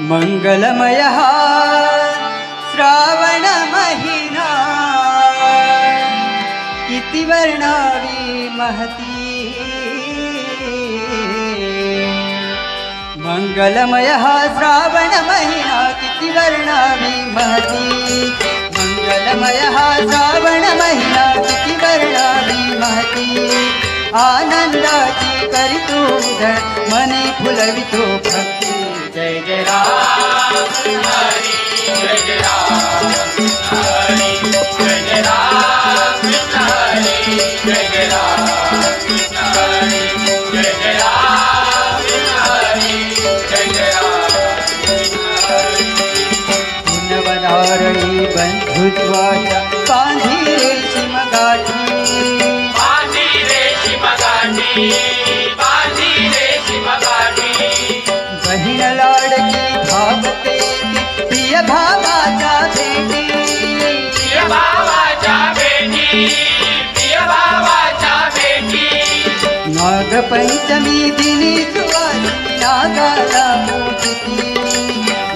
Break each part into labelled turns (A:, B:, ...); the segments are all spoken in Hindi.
A: मंगलमय हा श्रावण महिना. किती वर्णावी महती. मंगलमय हा श्रावण महिना. किती वर्णावी महती. मंगलमय हा श्रावण उधळ मने फुलवितो भक्ती। जय जय राम। बांधी लाडकी भावते नागपंचमी दिनी नागाला पूजिती।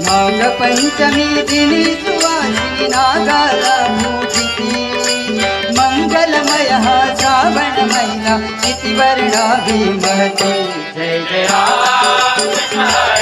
A: नागपंचमी दिनी सुवासिनी नागाला पूजिती। मंगलमय श्रावण महिना किती वर्णावी महती जय जय
B: जय जय राम।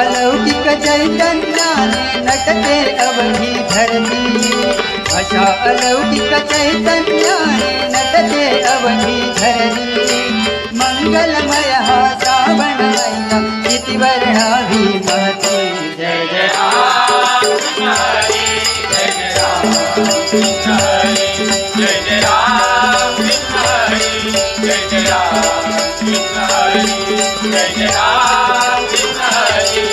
A: अलौकिक चैतन्याने नटते अवघी धरती अशा अलौकिक चैतन्याने नटते अवघी धरती मंगलमय हा श्रावण महिना किती वर्णावी महती जय जय
B: जय जय जय जय जय जय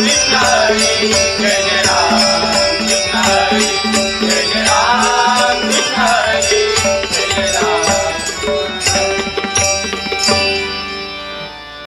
B: जय राम जय राम